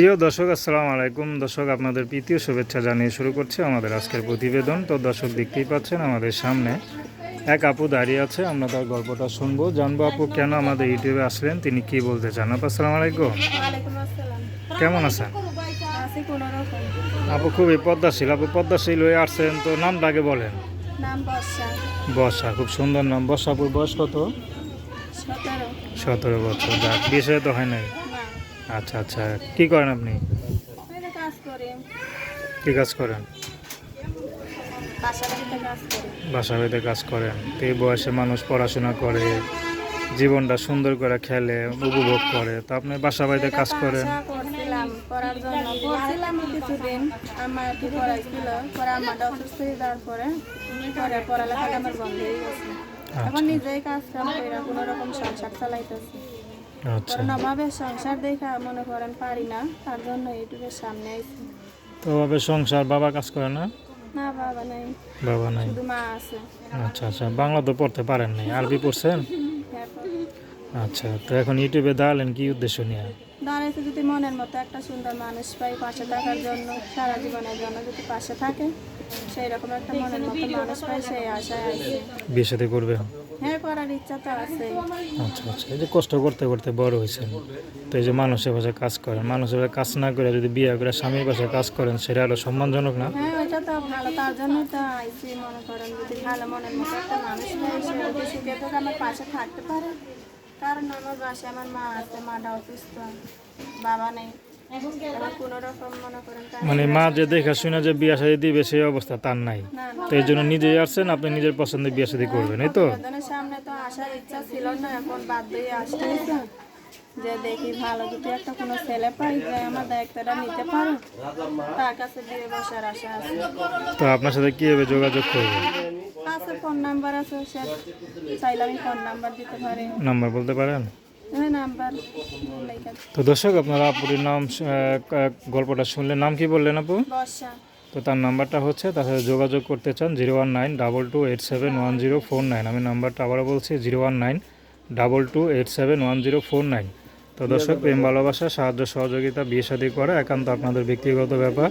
প্রিয় দর্শক আসসালাম আলাইকুম। দর্শক আপনাদের প্রীতীয় শুভেচ্ছা জানিয়ে শুরু করছি আমাদের আজকের প্রতিবেদন। তো দর্শক দেখতেই পাচ্ছেন আমাদের সামনে এক আপু দাঁড়িয়ে আছে। আমরা তার গল্পটা শুনব। জানব আপু কেন আমাদের ইউটিউবে আসলেন? তিনি কি বলতে চান? আপু আসসালামু আলাইকুম। কেমন আছেন? আপু খুবই পদ্মাশীল। আপু পদ্মাশীল হয়ে আসছেন। তো নামটা আগে বলেন। বর্ষা। খুব সুন্দর নাম। বর্ষাপুর বয়স কত? সতেরো। বছর। যাক সাথে তো হয় নাই। না আচ্ছা আচ্ছা। কি করেন আপনি? কি কাজ করেন? বাসা বাড়িতে কাজ করেন। তো এই বয়সে মানুষ পড়াশোনা করে জীবনটা সুন্দর করে খেলে উপভোগ করে। তো আপনি বাসা বাড়িতে কাজ করেন? আশা করছিলাম করার জন্য। করছিলাম কিছুদিন। আমার একটু পড়াইছিল পরে আমার অসুস্থ হয়ে যাওয়ার পরে পরে পড়ালেখাটা আমার বন্ধ হয়ে গেছে। এখন নিজেই কাজ কাম করে কোনো রকম সংসার চালাইতেছি। আচ্ছা। সংসার দেখা মনে করেন পারি না তার জন্য ইউটিউবের সামনে আইছি। তো ভাবে সংসার বাবা কাজ করে না? না বাবা নাই। বাবা নাই। শুধু মা আছে। আচ্ছা আচ্ছা বাংলা তো পড়তে পারেন নাই। আরবি পড়ছেন? আচ্ছা তো এখন ইউটিউবে দাঁড়ালেন কি উদ্দেশ্য নিয়ে? দাঁড়াইছে যদি মনের মতো একটা সুন্দর মানুষ পাই পাশে থাকার জন্য সারা জীবনের জন্য যদি পাশে থাকে সেই রকম একটা মনের মতো মানুষ পাই সেই আশায় আছে। বিয়ে সাথে করবে? হ্যাঁ করার ইচ্ছা তো আছে। আচ্ছা আচ্ছা। এই যে কষ্ট করতে করতে বড় হয়েছেন তো এই যে মানুষের পাশে কাজ করেন মানুষের পাশে কাজ না করে যদি বিয়ে করে স্বামীর পাশে কাজ করেন সেটা হলো সম্মানজনক না? হ্যাঁ ওইটা তো ভালো তার জন্য তো আইসি মনে করেন যদি ভালো মনের মতো একটা মানুষ পাই সে যদি সুখে আমার পাশে থাকতে পারে। কারণ আমার বাসায় আমার মা আছে মাটা অসুস্থ বাবা নেই। মনে মা যে দেখা শুনে যে বিয়ে সাথে দিবে সেই অবস্থা তার নাই। তো এই জন্য নিজেই আসছেন আপনি নিজের পছন্দের বিয়ে সাথে করবেন এই তো? সামনে তো আসার ইচ্ছা ছিল না এখন বাধ্যই আসতে যে দেখি ভালো যদি একটা কোনো ছেলে পাই যে আমার দায়িত্বটা নিতে পারে তার কাছে বিয়ে বসার আশা আছে। তো আপনার সাথে কীভাবে যোগাযোগ করবে আছে ফোন নাম্বার আছে সে চাইলে আমি ফোন নাম্বার দিতে পারি। নাম্বার বলতে পারেন? হ্যাঁ তো দর্শক আপনারা আপুরির নাম গল্পটা শুনলেন। নাম কি বললেন আপু? তো তার নাম্বারটা হচ্ছে তার সাথে যোগাযোগ করতে চান zero one nine double two eight seven one zero four nine. আমি নাম্বারটা আবারও বলছি zero one nine double two eight seven one zero four nine. তো দর্শক প্রেম ভালোবাসা সাহায্য সহযোগিতা বিয়ে শাদী করা একান্ত আপনাদের ব্যক্তিগত ব্যাপার।